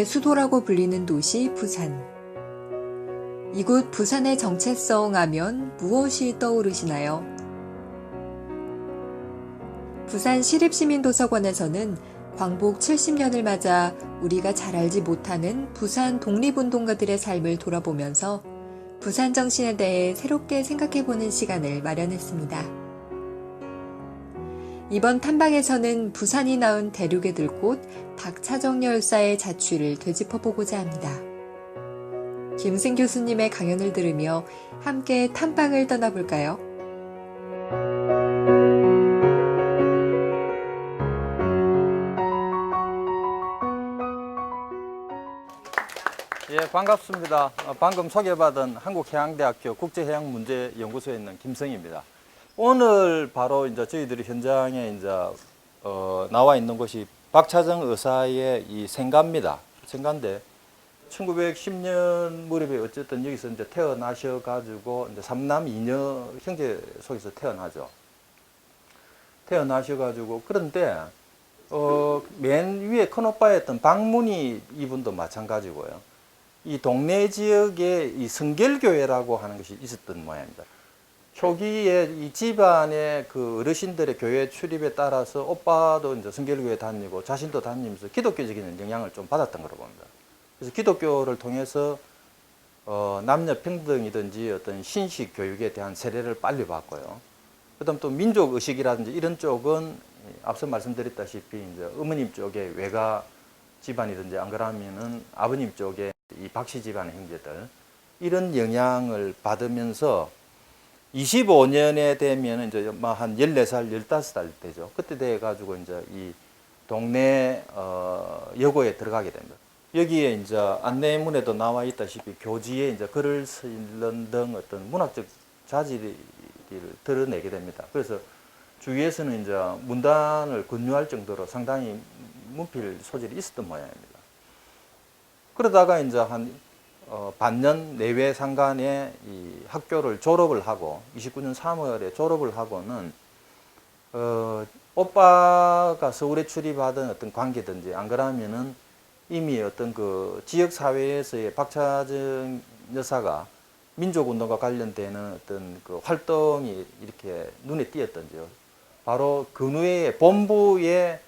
제2의 수도라고 불리는 도시 부산. 이곳 부산의 정체성 하면 무엇이 떠오르시나요? 부산 시립시민도서관에서는 광복 70년을 맞아 우리가 잘 알지 못하는 부산 독립운동가들의 삶을 돌아보면서 부산 정신에 대해 새롭게 생각해보는 시간을 마련했습니다. 이번 탐방에서는 부산이 낳은 대륙의 들꽃 박차정 열사의 자취를 되짚어보고자 합니다. 김승 교수님의 강연을 들으며 함께 탐방을 떠나볼까요? 예, 반갑습니다. 어, 방금 소개받은 한국해양대학교 국제해양문제연구소에 있는 김성입니다. 오늘 바로 이제 저희들이 현장에 이제 어, 나와 있는 곳이 박차정 의사의 이 생가입니다. 생가인데 1910년 무렵에 어쨌든 여기서 이제 태어나셔 가지고 이제 삼남 이녀 형제 속에서 태어나죠. 태어나셔 가지고 그런데 어, 맨 위에 큰 오빠였던 박문희 이분도 마찬가지고요. 이 동네 지역에 이 성결교회라고 하는 것이 있었던 모양입니다. 초기에 이 집안의 그 어르신들의 교회 출입에 따라서 오빠도 이제 성결교회 다니고 자신도 다니면서 기독교적인 영향을 좀 받았던 거로 봅니다. 그래서 기독교를 통해서 어, 남녀 평등이든지 어떤 신식 교육에 대한 세례를 빨리 받고요. 그다음 또 민족 의식이라든지 이런 쪽은 앞서 말씀드렸다시피 이제 어머님 쪽에 외가 집안이든지 안 그러면은 아버님 쪽에 이 박씨 집안의 형제들 이런 영향을 받으면서 25년에 되면 이제 한 14살, 15살 되죠. 그때 돼 가지고 이제 이 동네 어 여고에 들어가게 됩니다. 여기에 이제 안내문에도 나와 있다시피 교지에 이제 글을 쓰는 등 어떤 문학적 자질을 드러내게 됩니다. 그래서 주위에서는 이제 문단을 권유할 정도로 상당히 문필 소질이 있었던 모양입니다. 그러다가 이제 한 어, 반년 내외 상간에 이 학교를 졸업을 하고 29년 3월에 졸업을 하고는 어, 오빠가 서울에 출입하던 어떤 관계든지 안 그러면은 이미 어떤 그 지역 사회에서의 박차정 여사가 민족 운동과 관련되는 어떤 그 활동이 이렇게 눈에 띄었던지요. 바로 근후의 본부의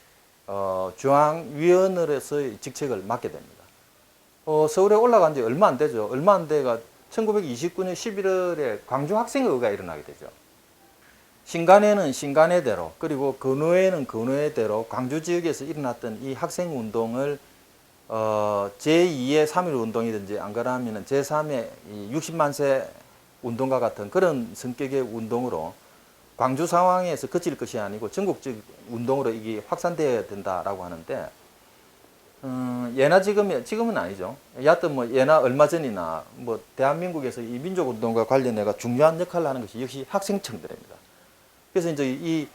어, 중앙위원으로서의 직책을 맡게 됩니다. 어, 서울에 올라간 지 얼마 안 되죠. 얼마 안 돼가 1929년 11월에 광주 학생의가 일어나게 되죠. 신간에는 신간의대로 그리고 근후에는 근후의대로 광주 지역에서 일어났던 이 학생 운동을 어, 제2의 3.1 운동이든지 안 그러면 제3의 60만 세 운동과 같은 그런 성격의 운동으로 광주 상황에서 그칠 것이 아니고 전국적 운동으로 이게 확산되어야 된다라고 하는데 음, 예나 지금 지금은 아니죠. 여하튼 뭐 예나 얼마 전이나 뭐 대한민국에서 이 민족 운동과 관련해가 중요한 역할을 하는 것이 역시 학생청들입니다. 그래서 이제 이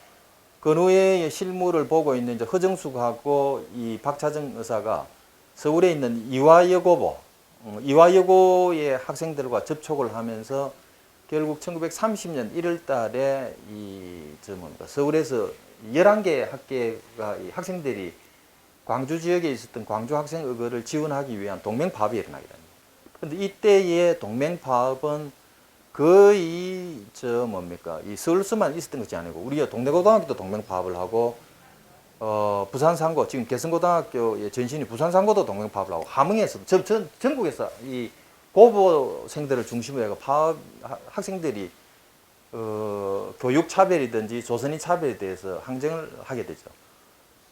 건우회의 실무를 보고 있는 이제 허정숙하고 이 박차정 의사가 서울에 있는 이화여고보 어, 이화여고의 학생들과 접촉을 하면서 결국 1930년 1월 달에 이 저 뭡니까 서울에서 11개 학계가 이 학생들이 광주 지역에 있었던 광주 학생 의거를 지원하기 위한 동맹 파업이 일어나게 됩니다. 그런데 이때의 동맹 파업은 거의 저 뭡니까 이 서울서만 있었던 것이 아니고 우리가 동래고등학교도 동맹 파업을 하고 어 부산 상고 지금 개성고등학교의 전신이 부산 상고도 동맹 파업을 하고 함흥에서 전, 전 전국에서 이 고보생들을 중심으로 해서 파업 학생들이 어 교육 차별이든지 조선인 차별에 대해서 항쟁을 하게 되죠.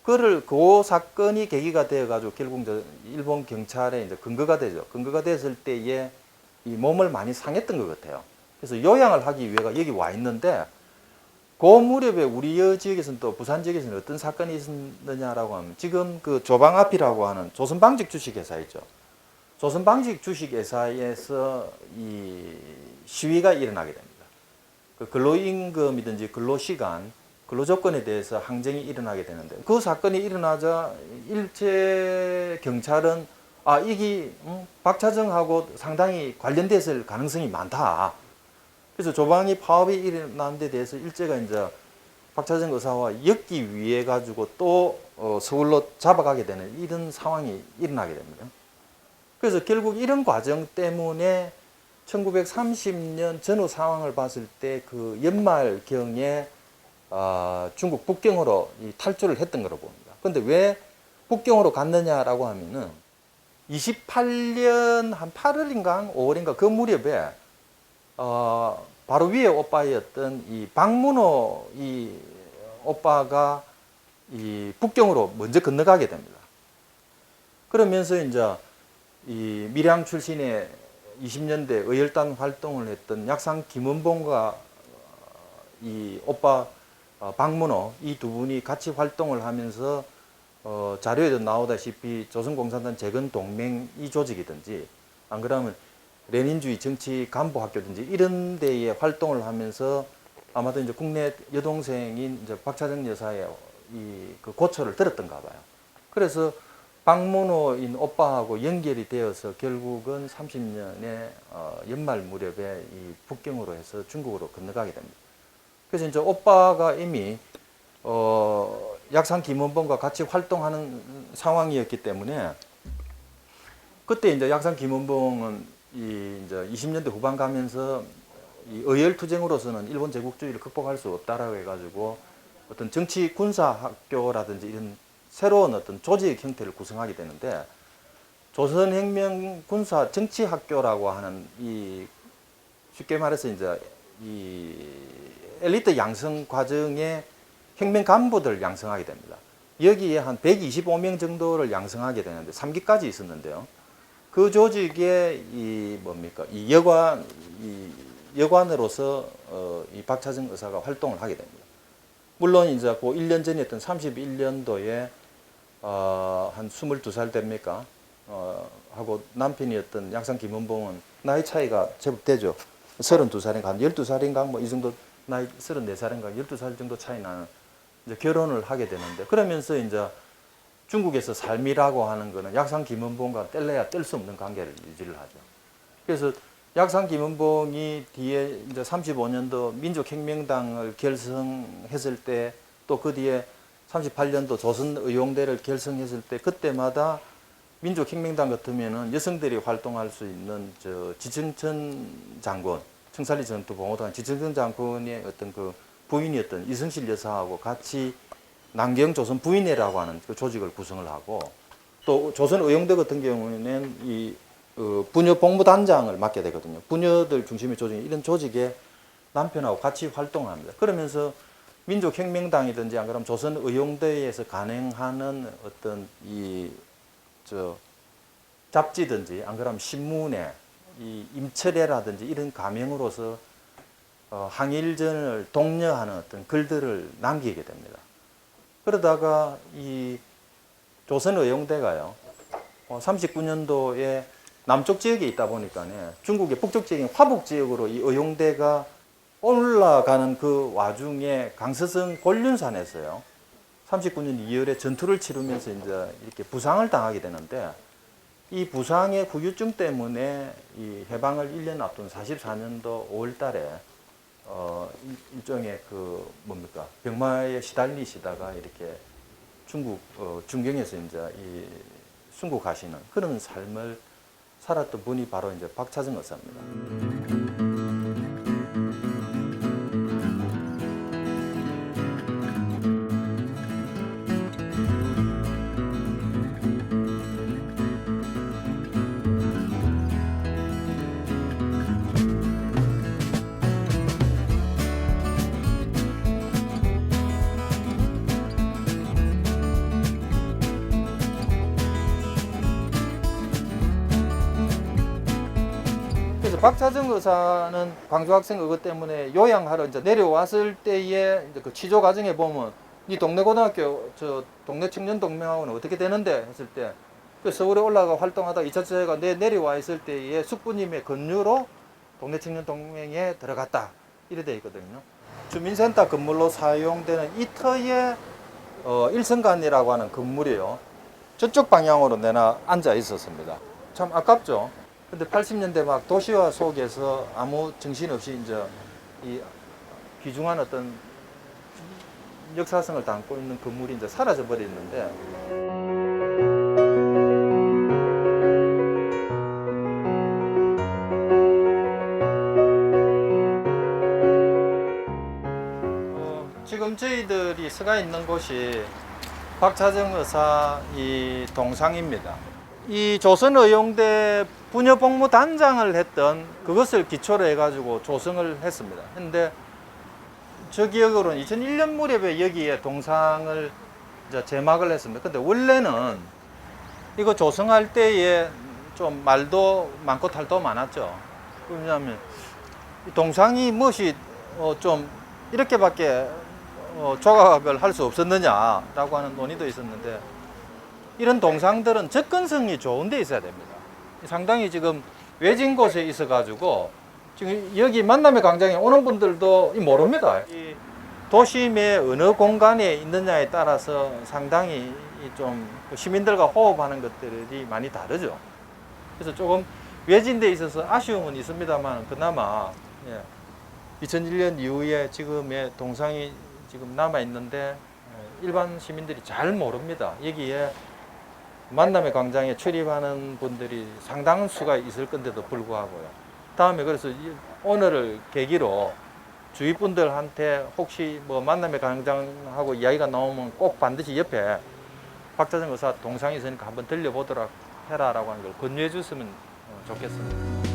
그를 그 사건이 계기가 되어 가지고 결국 이제 일본 경찰에 이제 근거가 되죠. 근거가 됐을 때에 이 몸을 많이 상했던 것 같아요. 그래서 요양을 하기 위해가 여기 와 있는데 그 무렵에 우리 지역에서는 또 부산 지역에서는 어떤 사건이 있었느냐라고 하면 지금 그 조방앞이라고 하는 조선방직 주식회사 있죠. 조선방직 주식회사에서 이 시위가 일어나게 됩니다. 그 근로임금이든지 근로시간 근로조건에 대해서 항쟁이 일어나게 되는데 그 사건이 일어나자 일제 경찰은 아 이게 음, 박차정하고 상당히 관련됐을 가능성이 많다. 그래서 조방이 파업이 일어난 데 대해서 일제가 이제 박차정 의사와 엮기 위해 가지고 또 어, 서울로 잡아가게 되는 이런 상황이 일어나게 됩니다. 그래서 결국 이런 과정 때문에 1930년 전후 상황을 봤을 때 그 연말경에 아, 중국 북경으로 이 탈주를 했던 거로 봅니다. 근데 왜 북경으로 갔느냐라고 하면은 28년 한 8월인가 5월인가 그 무렵에 어, 바로 위에 오빠였던 이 박문호 이 오빠가 이 북경으로 먼저 건너가게 됩니다. 그러면서 이제 이 밀양 출신의 20년대 의열단 활동을 했던 약상 김원봉과 어, 이 오빠 어, 박문호 이 두 분이 같이 활동을 하면서 어, 자료에도 나오다시피 조선공산당 재건 동맹 이 조직이든지 안 그러면 레닌주의 정치 간부 학교든지 이런 데에 활동을 하면서 아마도 이제 국내 여동생인 이제 박차정 여사의 이 그 고초를 들었던가 봐요. 그래서 박문호인 오빠하고 연결이 되어서 결국은 30년의 어, 연말 무렵에 이 북경으로 해서 중국으로 건너가게 됩니다. 그래서 이제 오빠가 이미 어, 약산 김원봉과 같이 활동하는 상황이었기 때문에 그때 이제 약산 김원봉은 이 이제 20년대 후반 가면서 이 의열 투쟁으로서는 일본 제국주의를 극복할 수 없다라고 해가지고 어떤 정치 군사 학교라든지 이런 새로운 어떤 조직 형태를 구성하게 되는데 조선혁명 군사 정치 학교라고 하는 이 쉽게 말해서 이제 이 엘리트 양성 과정에 혁명 간부들 양성하게 됩니다. 여기에 한 125명 정도를 양성하게 되는데 3기까지 있었는데요. 그 조직의 이 뭡니까 이 여관 이 여관으로서 어, 이 박차정 의사가 활동을 하게 됩니다. 물론 이제 그 1년 전이었던 31년도에 어, 한 22살 됩니까? 어, 하고 남편이었던 약산 김원봉은 나이 차이가 제법 되죠. 32살인가 한 12살인가 뭐 이 정도 나이 34살인가 12살 정도 차이 나는 이제 결혼을 하게 되는데 그러면서 이제 중국에서 삶이라고 하는 거는 약산 김원봉과 뗄래야 뗄 수 없는 관계를 유지를 하죠. 그래서 약산 김원봉이 뒤에 이제 35년도 민족혁명당을 결성했을 때 또 그 뒤에 38년도 조선의용대를 결성했을 때 그때마다 민족혁명당 같으면은 여성들이 활동할 수 있는 저 지청천 장군, 청산리 전투공호단 지청천 장군의 어떤 그 부인이었던 이성실 여사하고 같이 남경 조선 부인회라고 하는 그 조직을 구성을 하고 또 조선 의용대 같은 경우에는 이 어, 부녀 복무단장을 맡게 되거든요. 부녀들 중심의 조직 이런 조직에 남편하고 같이 활동을 합니다. 그러면서 민족혁명당이든지 안 그러면 조선 의용대에서 간행하는 어떤 이 저 잡지든지 안 그러면 신문에 이 임철회라든지 이런 가명으로서 어, 항일전을 독려하는 어떤 글들을 남기게 됩니다. 그러다가 이 조선의용대가요, 어, 39년도에 남쪽 지역에 있다 보니까 중국의 북쪽 지역인 화북 지역으로 이 의용대가 올라가는 그 와중에 강서성 곤륜산에서요, 39년 2월에 전투를 치르면서 이제 이렇게 부상을 당하게 되는데 이 부상의 후유증 때문에 이 해방을 1년 앞둔 44년도 5월 달에 어, 일- 일종의 그 뭡니까 병마에 시달리시다가 이렇게 중국 어, 중경에서 이제 이 순국 가시는 그런 삶을 살았던 분이 바로 이제 박차정 의사입니다. 박차정 의사는 광주 학생 그것 때문에 요양하러 이제 내려왔을 때에 이제 그 취조 과정에 보면 이 동네 고등학교 저 동네 청년 동맹하고는 어떻게 되는데 했을 때 그 서울에 올라가 활동하다 이차차가 내 내려와 있을 때에 숙부님의 권유로 동네 청년 동맹에 들어갔다 이래 돼 있거든요. 주민센터 건물로 사용되는 이 터의 어, 일성관이라고 하는 건물이요. 저쪽 방향으로 내나 앉아 있었습니다. 참 아깝죠. 근데 80년대 막 도시화 속에서 아무 정신 없이 이제 이 귀중한 어떤 역사성을 담고 있는 건물이 이제 사라져 버렸는데 어, 지금 저희들이 서가 있는 곳이 박차정 의사 이 동상입니다. 이 조선의용대 부녀복무단장을 했던 그것을 기초로 해가지고 조성을 했습니다. 근데 저 기억으로는 2001년 무렵에 여기에 동상을 제막을 했습니다. 근데 원래는 이거 조성할 때에 좀 말도 많고 탈도 많았죠. 왜냐하면 이 동상이 무엇이 어, 좀 이렇게밖에 어, 조각을 할 수 없었느냐라고 하는 논의도 있었는데 이런 동상들은 접근성이 좋은 데 있어야 됩니다. 상당히 지금 외진 곳에 있어 가지고 지금 여기 만남의 광장에 오는 분들도 이 모릅니다. 이 도심의 어느 공간에 있느냐에 따라서 상당히 이좀 시민들과 호흡하는 것들이 많이 다르죠. 그래서 조금 외진 데 있어서 아쉬움은 있습니다만 그나마 예, 2001년 이후에 지금의 동상이 지금 남아 있는데 예, 일반 시민들이 잘 모릅니다. 여기에 만남의 광장에 출입하는 분들이 상당한 수가 있을 건데도 불구하고요. 다음에 그래서 이- 오늘을 계기로 주위 분들한테 혹시 뭐 만남의 광장하고 이야기가 나오면 꼭 반드시 옆에 박자정 의사 동상이 있으니까 한번 들려보도록 해라라고 하는 걸 권유해 어, 좋겠습니다.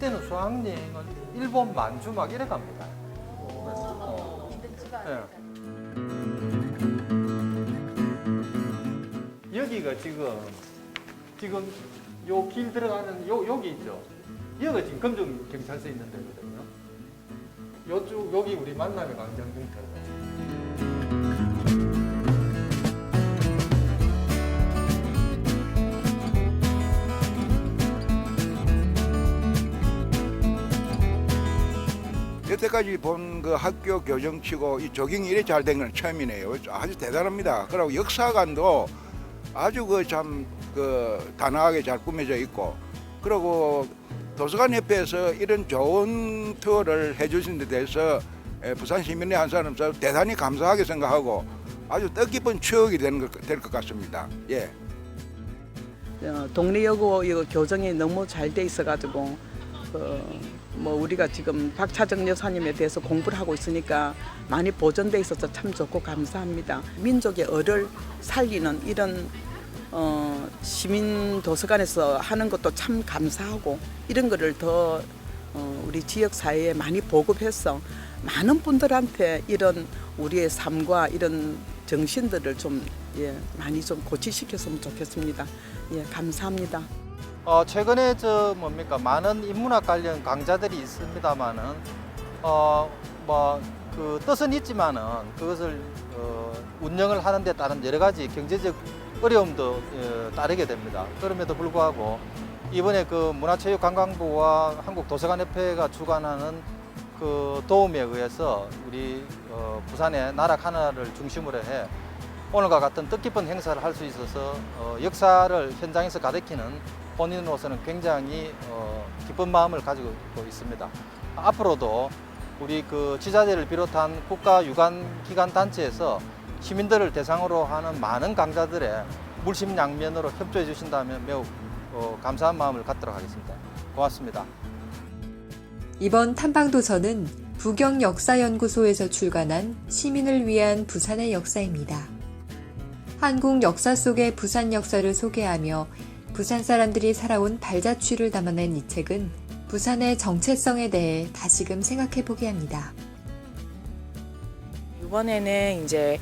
이때는 수학여행은 일본 만주 막 이래 갑니다. 어. 예. 여기가 지금 지금 요 길 들어가는 요 여기 있죠. 여기가 지금 금정 경찰서 있는 데거든요. 요쪽 여기 우리 만남의 광장 경찰서. 여태까지 본 그 학교 교정치고 이 조경이 이래 잘 된 건 처음이네요. 아주 대단합니다. 그리고 역사관도 아주 그 참그 단아하게 잘 꾸며져 있고 그리고 도서관 협회에서 이런 좋은 투어를 해주신 데 대해서 에, 부산 시민의 한 사람으로서 대단히 감사하게 생각하고 아주 뜻깊은 추억이 되는 될 것 같습니다. 예. 어, 동래여고 이거 교정이 너무 잘 돼 있어가지고 어, 뭐 우리가 지금 박차정 여사님에 대해서 공부를 하고 있으니까 많이 보존돼 있어서 참 좋고 감사합니다. 민족의 어를 살리는 이런 어, 시민 도서관에서 하는 것도 참 감사하고 이런 거를 더 어, 우리 지역 사회에 많이 보급해서 많은 분들한테 이런 우리의 삶과 이런 정신들을 좀 예, 많이 좀 고치시켰으면 좋겠습니다. 예, 감사합니다. 어, 최근에 저 뭡니까 많은 인문학 관련 강좌들이 있습니다만은 어 뭐 그 뜻은 있지만은 그것을 어, 운영을 하는 데 따른 여러 가지 경제적 어려움도 어, 따르게 됩니다. 그럼에도 불구하고 이번에 그 문화체육관광부와 한국도서관협회가 주관하는 그 도움에 의해서 우리 어, 부산의 나락 하나를 중심으로 해 오늘과 같은 뜻깊은 행사를 할 수 있어서 어, 역사를 현장에서 가리키는 본인으로서는 굉장히 어, 기쁜 마음을 가지고 있습니다. 앞으로도 우리 그 지자체를 비롯한 국가 유관 기관 단체에서 시민들을 대상으로 하는 많은 강좌들에 물심양면으로 협조해 주신다면 매우 어, 감사한 마음을 갖도록 하겠습니다. 고맙습니다. 이번 탐방도서는 부경역사연구소에서 출간한 시민을 위한 부산의 역사입니다. 한국 역사 속의 부산 역사를 소개하며 부산 사람들이 살아온 발자취를 담아낸 이 책은 부산의 정체성에 대해 다시금 생각해 보게 합니다. 이번에는 이제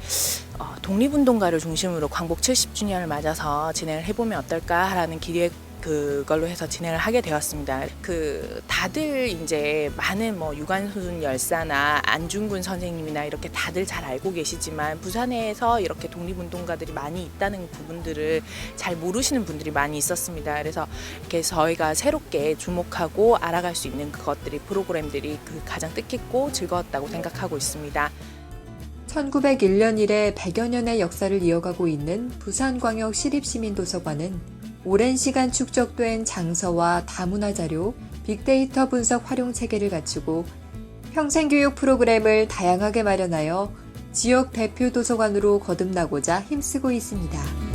어, 독립운동가를 중심으로 광복 70주년을 맞아서 진행을 해보면 어떨까라는 기대 그걸로 해서 진행을 하게 되었습니다. 그 다들 이제 많은 뭐 유관순 열사나 안중근 선생님이나 이렇게 다들 잘 알고 계시지만 부산에서 이렇게 독립운동가들이 많이 있다는 부분들을 잘 모르시는 분들이 많이 있었습니다. 그래서 이렇게 저희가 새롭게 주목하고 알아갈 수 있는 그것들이 프로그램들이 그 가장 뜻깊고 즐거웠다고 생각하고 있습니다. 1901년 이래 100여 년의 역사를 이어가고 있는 부산광역 시립시민도서관은 오랜 시간 축적된 장서와 다문화 자료, 빅데이터 분석 활용 체계를 갖추고 평생교육 프로그램을 다양하게 마련하여 지역 대표 도서관으로 거듭나고자 힘쓰고 있습니다.